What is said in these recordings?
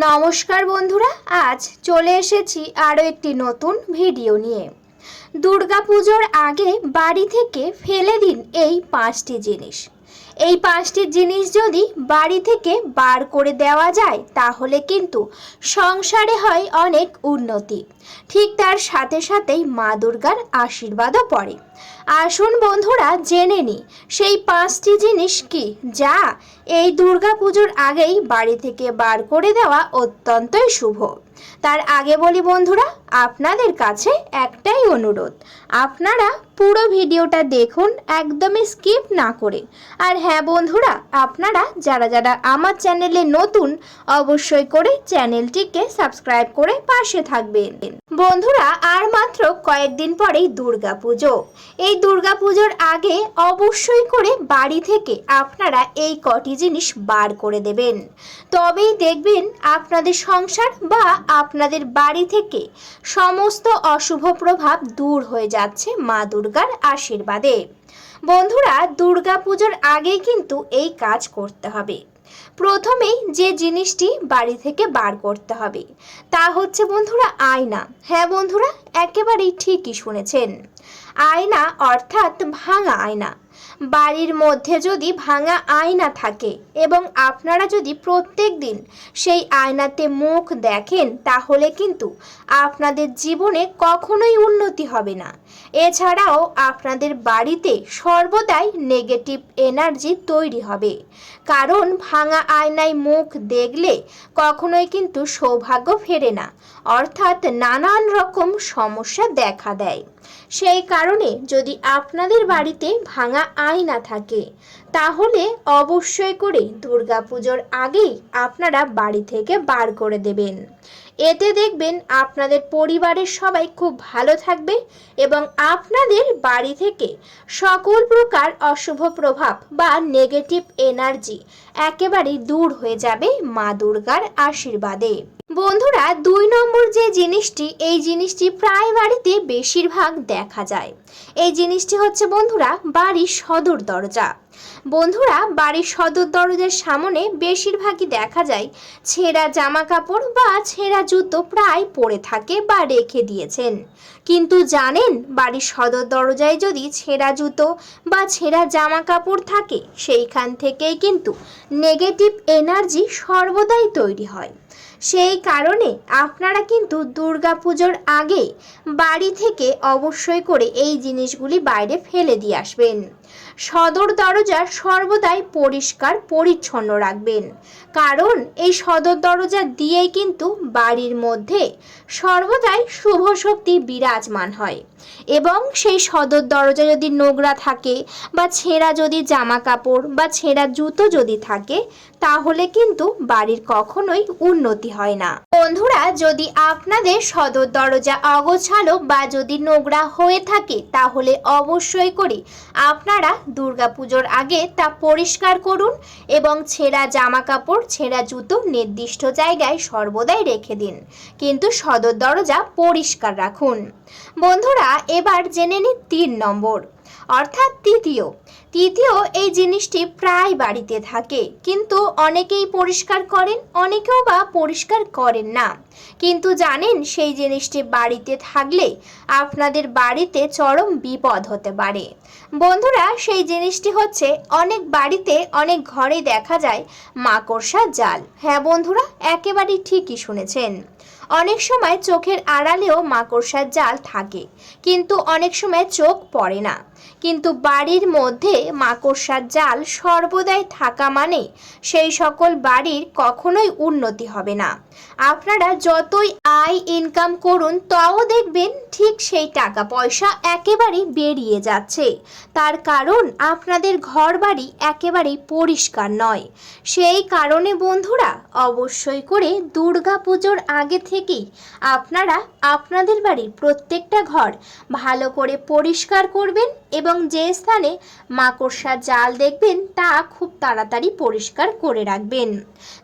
নমস্কার বন্ধুরা, আজ চলে এসেছি আরও একটি নতুন ভিডিও নিয়ে। দুর্গা পুজোর আগে বাড়ি থেকে ফেলে দিন এই পাঁচটি জিনিস। এই পাঁচটি জিনিস যদি বাড়ি থেকে বার করে দেওয়া যায়, তাহলে কিন্তু সংসারে হয় অনেক উন্নতি। ঠিক তার সাথে সাথেই মা দুর্গার আশীর্বাদও পড়ে। আসুন বন্ধুরা, জেনে নি, সেই পাঁচটি জিনিস কি যা এই দুর্গাপুজোর আগেই বাড়ি থেকে বার করে দেওয়া অত্যন্তই শুভ? তার আগে বলি বন্ধুরা আপনাদের কাছে একটাই অনুরোধ, আপনারা পুরো ভিডিওটা দেখুন, একদমই স্কিপ না করে। আর হ্যাঁ বন্ধুরা, আপনারা যারা যারা আমার চ্যানেলে নতুন, অবশ্যই করে চ্যানেলটিকে সাবস্ক্রাইব করে পাশে থাকবেন। বন্ধুরা, আর মাত্র কয়েকদিন পরেই দুর্গাপুজো। এই দুর্গাপুজোর আগে অবশ্যই করে বাড়ি থেকে আপনারা এই কটি জিনিস বার করে দেবেন। তবেই দেখবেন আপনাদের সংসার বা আপনাদের বাড়ি থেকে সমস্ত অশুভ প্রভাব দূর হয়ে যাচ্ছে মা দুর্গার আশীর্বাদে। বন্ধুরা, দুর্গাপুজোর আগেই কিন্তু এই কাজ করতে হবে। প্রথমেই যে জিনিসটি বাড়ি থেকে বার করতে হবে, তা হচ্ছে বন্ধুরা আয়না। হ্যাঁ বন্ধুরা, একেবারেই ঠিকই শুনেছেন। আয়না অর্থাৎ ভাঙা আয়না। বাড়ির মধ্যে যদি ভাঙা আয়না থাকে এবং আপনারা যদি প্রত্যেক দিন সেই আয়নাতে মুখ দেখেন, তাহলে কিন্তু আপনাদের জীবনে কখনোই উন্নতি হবে না। এছাড়াও আপনাদের বাড়িতে সর্বদাই নেগেটিভ এনার্জি তৈরি হবে। কারণ ভাঙা আয়নায় মুখ দেখলে কখনোই কিন্তু সৌভাগ্য ফেরে না। অর্থাৎ নানান রকম সমস্যা দেখা দেয়। সেই কারণে যদি আপনাদের বাড়িতে ভাঙা আয়না থাকে, তাহলে অবশ্যই করে দুর্গাপুজোর আগেই আপনারা বাড়ি থেকে বার করে দেবেন। এতে দেখবেন আপনাদের পরিবারের সবাই খুব ভালো থাকবে এবং আপনাদের বাড়ি থেকে সকল প্রকার অশুভ প্রভাব বা নেগেটিভ এনার্জি একেবারে দূর হয়ে যাবে মা দুর্গার আশীর্বাদে। বন্ধুরা, দুই নম্বর যে জিনিসটি, এই জিনিসটি প্রায় বাড়িতে বেশিরভাগ দেখা যায়। এই জিনিসটি হচ্ছে বন্ধুরা, বাড়ির সদর দরজা। বন্ধুরা, বাড়ির সদর দরজার সামনে বেশিরভাগই দেখা যায় ছেঁড়া জামা কাপড় বা ছেঁড়া জুতো প্রায় পরে থাকে বা রেখে দিয়েছেন। কিন্তু জানেন, বাড়ির সদর দরজায় যদি ছেঁড়া জুতো বা ছেঁড়া জামা কাপড় থাকে, সেইখান থেকেই কিন্তু নেগেটিভ এনার্জি সর্বদাই তৈরি হয়। সেই কারণে আপনারা কিন্তু দুর্গাপুজোর আগে বাড়ি থেকে অবশ্যই করে এই জিনিসগুলি বাইরে ফেলে দিয়ে আসবেন। সদর দরজা সর্বদাই পরিষ্কার, পরিচ্ছন্ন রাখবেন। কারণ এই সদর দরজা দিয়েই কিন্তু বাড়ির মধ্যে সর্বদাই শুভ শক্তি বিরাজমান হয়। এবং সেই সদর দরজা যদি নোংরা থাকে বা ছেঁড়া যদি জামা কাপড় বা ছেঁড়া জুতো যদি থাকে, তাহলে কিন্তু বাড়ির কখনোই উন্নতি হয় না। বন্ধুরা, যদি আপনাদের সদর দরজা অগোছালো বা যদি নোংরা হয়ে থাকে, তাহলে অবশ্যই করে আপনারা দুর্গাপুজোর আগে তা পরিষ্কার করুন এবং ছেঁড়া জামা কাপড় ছেঁড়া জুতো নির্দিষ্ট জায়গায় সর্বদাই রেখে দিন। কিন্তু সদর দরজা পরিষ্কার রাখুন। বন্ধুরা, এবার জেনে নিন তিন নম্বর। অর্থাৎ তৃতীয়। তৃতীয়, এই জিনিসটি প্রায় বাড়িতে থাকে। কিন্তু অনেকেই পরিষ্কার করেন, অনেকেও বা পরিষ্কার করেন না। কিন্তু জানেন, সেই জিনিসটি বাড়িতে থাকলে আপনাদের বাড়িতে চরম বিপদ হতে পারে। বন্ধুরা, সেই জিনিসটি হচ্ছে, অনেক বাড়িতে অনেক ঘরে দেখা যায় মাকড়সা জাল। হ্যাঁ বন্ধুরা, একেবারেই ঠিকই শুনেছেন। অনেক সময় চোখের আড়ালেও মাকড়সার জাল থাকে। কিন্তু অনেক সময় চোখ পড়ে না। কিন্তু বাড়ির মধ্যে মাকড়সার জাল সর্বদাই থাকা মানে সেই সকল বাড়ির কখনোই উন্নতি হবে না। আপনারা যতই আয় ইনকাম করুন, তাও দেখবেন ঠিক সেই টাকা পয়সা একেবারেই বেরিয়ে যাচ্ছে। তার কারণ আপনাদের ঘর বাড়ি একেবারেই পরিষ্কার নয়। সেই কারণে বন্ধুরা, অবশ্যই করে দুর্গা পুজোর আগে থেকেই আপনারা আপনাদের বাড়ির প্রত্যেকটা ঘর ভালো করে পরিষ্কার করবেন এবং যে স্থানে মাকড়সার জাল দেখবেন, তা খুব তাড়াতাড়ি পরিষ্কার করে রাখবেন।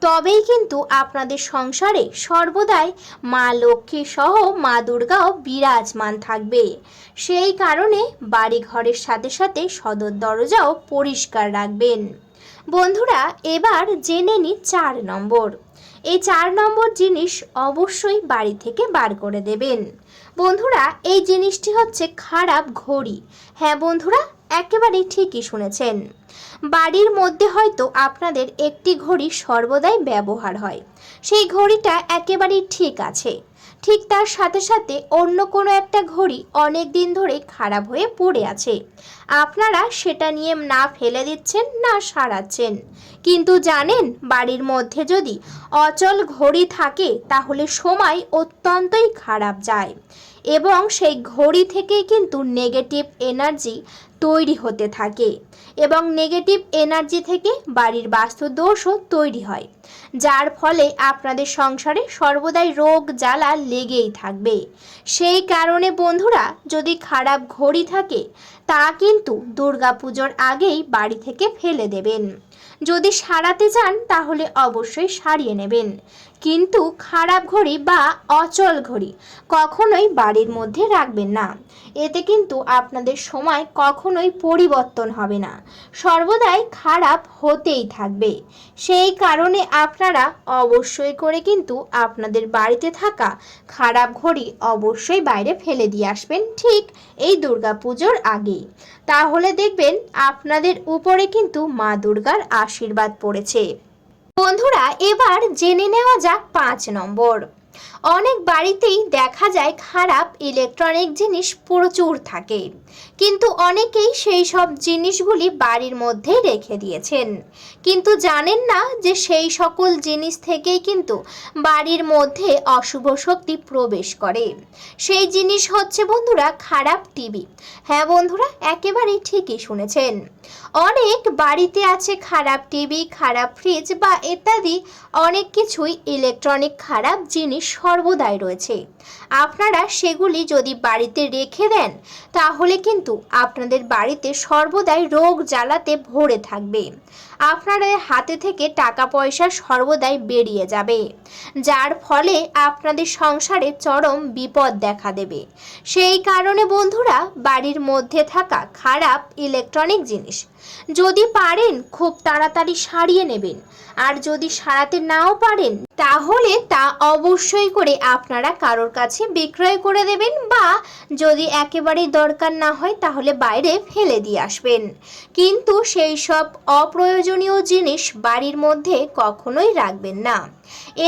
তবেই কিন্তু আপনাদের সংসারে সর্বদাই মা লক্ষ্মী সহ মা দুর্গাও বিরাজমান থাকবে। সেই কারণে বাড়ি ঘরের সাথে সাথে সদর দরজাও পরিষ্কার রাখবেন। বন্ধুরা, এবার জেনে নি চার নম্বর। এই চার নম্বর জিনিস অবশ্যই বাড়ি থেকে বার করে দেবেন। বন্ধুরা এই জিনিসটি হচ্ছে খারাপ ঘড়ি। হ্যাঁ বন্ধুরা একেবারেই ঠিকই শুনেছেন। বাড়ির মধ্যে হয়তো আপনাদের একটি ঘড়ি সর্বদাই ব্যবহার হয়। সেই ঘড়িটা একেবারেই ঠিক আছে। ঠিক তার সাথে সাথে অন্য কোনো একটা ঘড়ি অনেক দিন ধরে খারাপ হয়ে পড়ে আছে। আপনারা সেটা নিয়ে না ফেলে দিচ্ছেন, না সারাচ্ছেন। কিন্তু জানেন, বাড়ির মধ্যে যদি অচল ঘড়ি থাকে, তাহলে সময় অত্যন্তই খারাপ যায়। এবং সেই ঘড়ি থেকেই কিন্তু নেগেটিভ এনার্জি তৈরি হতে থাকে এবং নেগেটিভ এনার্জি থেকে বাড়ির বাস্তু দোষও তৈরি হয়, যার ফলে আপনাদের সংসারে সর্বদাই রোগ জ্বালা লেগেই থাকবে। সেই কারণে বন্ধুরা, যদি খারাপ ঘড়ি থাকে, তা কিন্তু দুর্গাপুজোর আগেই বাড়ি থেকে ফেলে দেবেন। যদি সারাতে চান, তাহলে অবশ্যই সারিয়ে নেবেন। কিন্তু খারাপ ঘড়ি বা অচল ঘড়ি কখনোই বাড়ির মধ্যে রাখবেন না। এতে কিন্তু আপনাদের সময় কখনোই পরিবর্তন হবে না। সর্বদাই খারাপ হতেই থাকবে। সেই কারণে আপনারা অবশ্যই করে কিন্তু আপনাদের বাড়িতে থাকা খারাপ ঘড়ি অবশ্যই বাইরে ফেলে দিয়ে আসবেন ঠিক এই দুর্গাপুজোর আগেই। তাহলে দেখবেন আপনাদের উপরে কিন্তু মা দুর্গার আশীর্বাদ পড়েছে। বন্ধুরা এবার জেনে নেওয়া যাক পাঁচ নম্বর। অনেক বাড়িতেই দেখা যায় খারাপ ইলেকট্রনিক জিনিস প্রচুর থাকে। কিন্তু অনেকেই সেই সব জিনিসগুলি বাড়ির মধ্যেই রেখে দিয়েছেন। কিন্তু জানেন না যে সেই সকল জিনিস থেকেই কিন্তু বাড়ির মধ্যে অশুভ শক্তি প্রবেশ করে। সেই জিনিস হচ্ছে বন্ধুরা খারাপ টিভি। হ্যাঁ বন্ধুরা, একেবারেই ঠিকই শুনেছেন। অনেক বাড়িতে আছে খারাপ টিভি, খারাপ ফ্রিজ বা ইত্যাদি। অনেক কিছুই ইলেকট্রনিক খারাপ জিনিস সর্বদাই রয়েছে। আপনারা সেগুলি যদি বাড়িতে রেখে দেন, তাহলে কিন্তু আপনাদের বাড়িতে সর্বদাই রোগ জ্বালাতে ভরে থাকবে। আপনাদের হাতে থেকে টাকা পয়সা সর্বদাই বেরিয়ে যাবে। যার ফলে আপনাদের সংসারে চরম বিপদ দেখা দেবে। সেই কারণে বন্ধুরা, বাড়ির মধ্যে থাকা খারাপ ইলেকট্রনিক জিনিস যদি পারেন, খুব তাড়াতাড়ি সারিয়ে নেবেন। আর যদি সারাতে নাও পারেন, তাহলে তা অবশ্যই করে আপনারা কারোর কাছে বিক্রয় করে দেবেন বা যদি একেবারেই দরকার না হয়, তাহলে বাইরে ফেলে দিয়ে আসবেন। কিন্তু সেই সব অপ্রয়োজনীয় জিনিস বাড়ির মধ্যে কখনোই রাখবেন না।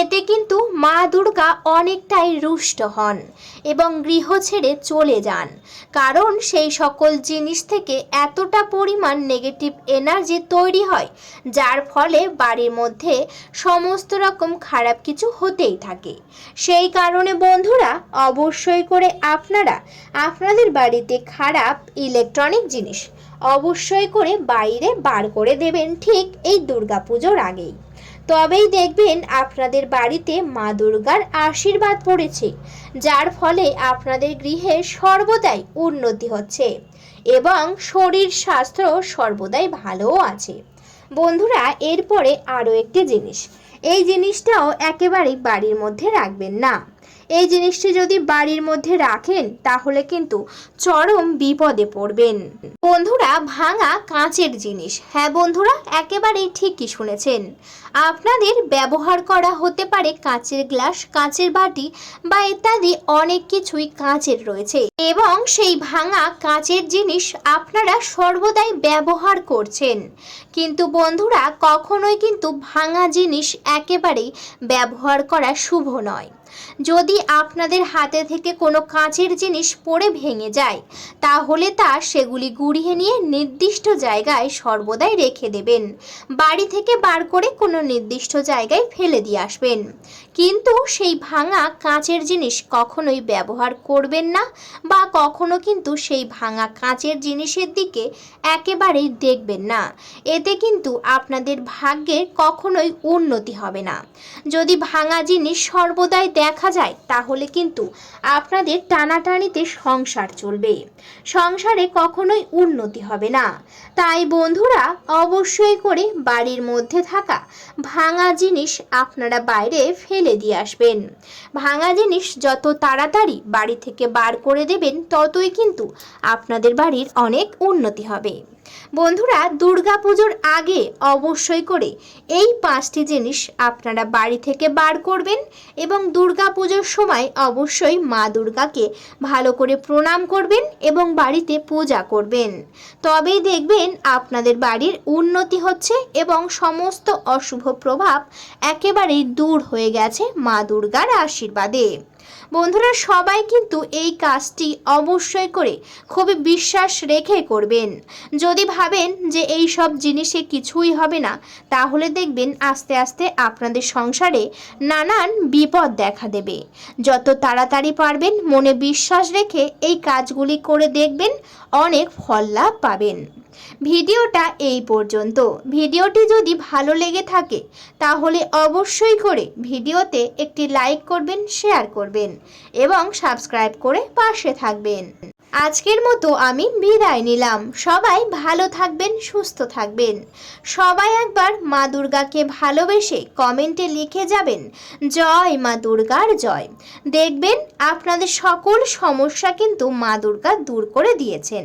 এতে কিন্তু মা দুর্গা অনেকটাই রুষ্ট হন এবং গৃহ ছেড়ে চলে যান। কারণ সেই সকল জিনিস থেকে এতটা পরিমাণ নেগেটিভ এনার্জি তৈরি হয়, যার ফলে বাড়ির মধ্যে সমস্ত রকম খারাপ কিছু হতেই থাকে। সেই কারণে বন্ধুরা, অবশ্যই করে আপনারা, আপনাদের বাড়িতে খারাপ ইলেকট্রনিক জিনিস অবশ্যই করে বাইরে বার করে দেবেন ঠিক এই দুর্গাপুজোর আগেই। তবেই দেখবেন আপনাদের বাড়িতে মা দুর্গার আশীর্বাদ পড়েছে যার ফলে আপনাদের গৃহে সর্বদাই উন্নতি হচ্ছে এবং শরীর স্বাস্থ্য সর্বদাই ভালোও আছে। বন্ধুরা, এরপরে আরও একটি জিনিস। এই জিনিসটাও একেবারেই বাড়ির মধ্যে রাখবেন না। এই জিনিসটি যদি বাড়ির মধ্যে রাখেন, তাহলে কিন্তু চরম বিপদে পড়বেন। বন্ধুরা, ভাঙা কাঁচের জিনিস। হ্যাঁ বন্ধুরা, একেবারেই ঠিকই শুনেছেন। আপনাদের ব্যবহার করা হতে পারে কাঁচের গ্লাস, কাঁচের বাটি বা ইত্যাদি অনেক কিছুই কাঁচের রয়েছে। এবং সেই ভাঙা কাঁচের জিনিস আপনারা সর্বদাই ব্যবহার করছেন। কিন্তু বন্ধুরা, কখনোই কিন্তু ভাঙা জিনিস একেবারেই ব্যবহার করা শুভ নয়। যদি আপনাদের হাতে থেকে কোনো কাঁচের জিনিস পড়ে ভেঙে যায়, তাহলে তা সেগুলি গুড়িয়ে নিয়ে নির্দিষ্ট জায়গায় সর্বদাই রেখে দেবেন। বাড়ি থেকে বার করে কোনো নির্দিষ্ট জায়গায় ফেলে দিয়ে আসবেন। কিন্তু সেই ভাঙা কাঁচের জিনিস কখনোই ব্যবহার করবেন না বা কখনো কিন্তু সেই ভাঙা কাঁচের জিনিসের দিকে একেবারেই দেখবেন না। এতে কিন্তু আপনাদের ভাগ্যের কখনোই উন্নতি হবে না। যদি ভাঙা জিনিস সর্বদাই দেখা যায়, তাহলে কিন্তু আপনাদের টানাটানিতে সংসার চলবে। সংসারে কখনোই উন্নতি হবে না। তাই বন্ধুরা, অবশ্যই করে বাড়ির মধ্যে থাকা ভাঙা জিনিস আপনারা বাইরে ফেলে দিয়ে আসবেন। ভাঙা জিনিস যত তাড়াতাড়ি বাড়ি থেকে বার করে দেবেন, ততই কিন্তু আপনাদের বাড়ির অনেক উন্নতি হবে। বন্ধুরা, দুর্গাপুজোর আগে অবশ্যই করে এই পাঁচটি জিনিস আপনারা বাড়ি থেকে বার করবেন এবং দুর্গাপুজোর সময় অবশ্যই মা দুর্গাকে ভালো করে প্রণাম করবেন এবং বাড়িতে পূজা করবেন। তবেই দেখবেন আপনাদের বাড়ির উন্নতি হচ্ছে এবং সমস্ত অশুভ প্রভাব একেবারেই দূর হয়ে গেছে মা দুর্গার আশীর্বাদে। বন্ধুরা, সবাই কিন্তু এই কাজটি অবশ্যই করে খুবই বিশ্বাস রেখে করবেন। যদি ভাবেন যে এই সব জিনিসে কিছুই হবে না, তাহলে দেখবেন আস্তে আস্তে আপনাদের সংসারে নানান বিপদ দেখা দেবে। যত তাড়াতাড়ি পারবেন, মনে বিশ্বাস রেখে এই কাজগুলি করে দেখবেন, অনেক ফল লাভ পাবেন। ভিডিওটা এই পর্যন্ত। ভিডিওটি যদি ভালো লেগে থাকে, তাহলে অবশ্যই করে ভিডিওতে একটি লাইক করবেন, শেয়ার করবেন এবং সাবস্ক্রাইব করে পাশে থাকবেন। আজকের মতো আমি বিদায় নিলাম। সবাই ভালো থাকবেন, সুস্থ থাকবেন। সবাই একবার মা দুর্গাকে ভালোবেসে কমেন্টে লিখে যাবেন, জয় মা দুর্গার জয়। দেখবেন আপনাদের সকল সমস্যা কিন্তু মা দুর্গা দূর করে দিয়েছেন।